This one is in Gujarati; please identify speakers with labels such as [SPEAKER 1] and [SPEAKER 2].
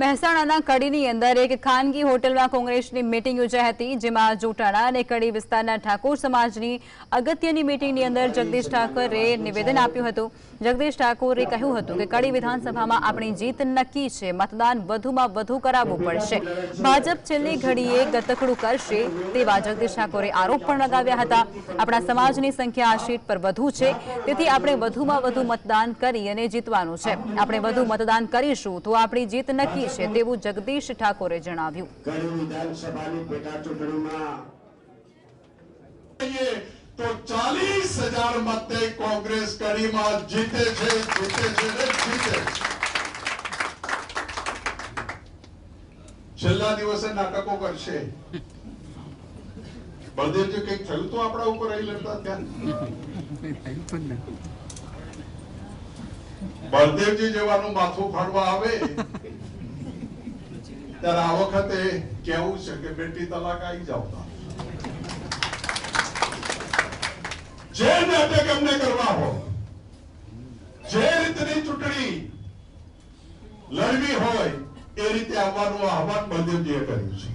[SPEAKER 1] મહેસાણાના કડીની અંદર એક ખાનગી હોટલમાં કોંગ્રેસની મીટિંગ યોજાઈ હતી, જેમાં જોટાણા અને કડી વિસ્તારના ઠાકોર સમાજની અગત્યની મીટિંગની અંદર જગદીશ ઠાકોરે નિવેદન આપ્યું હતું. જગદીશ ઠાકોરે કહ્યું હતું કે કડી વિધાનસભામાં આપણી જીત નક્કી છે, મતદાન વધુમાં વધુ કરાવવું પડશે. ભાજપ છેલ્લી ઘડીએ ગતકડું કરશે તેવા જગદીશ ઠાકોરે આરોપ પણ લગાવ્યા હતા. આપણા સમાજની સંખ્યા આ સીટ પર વધુ છે, તેથી આપણે વધુમાં વધુ મતદાન કરી અને જીતવાનું છે. આપણે વધુ મતદાન કરીશું તો આપણી જીત નક્કી છે તેવું જગદીશ ઠાકોરે જણાવ્યું.
[SPEAKER 2] તો ચાલીસ હજાર મતે કોંગ્રેસ કડીમાં જીતે છે જીતે છે જીતે છેલ્લા દિવસે નાટકો કરશે. બળદેવજી, કંઈક થયું તો આપણા ઉપર રહી લેતા ત્યાં? બળદેવજી જેવાનું માથું ફાડવા આવે. ત્યારે આ વખતે કેવું છે કે બેટી તલાક આવી જાવ જે નાટક એમને કરવા હોય, જે રીતની ચૂંટણી લડવી હોય, એ રીતે આવવાનું આહવાન બળદેવજીએ કર્યું છે.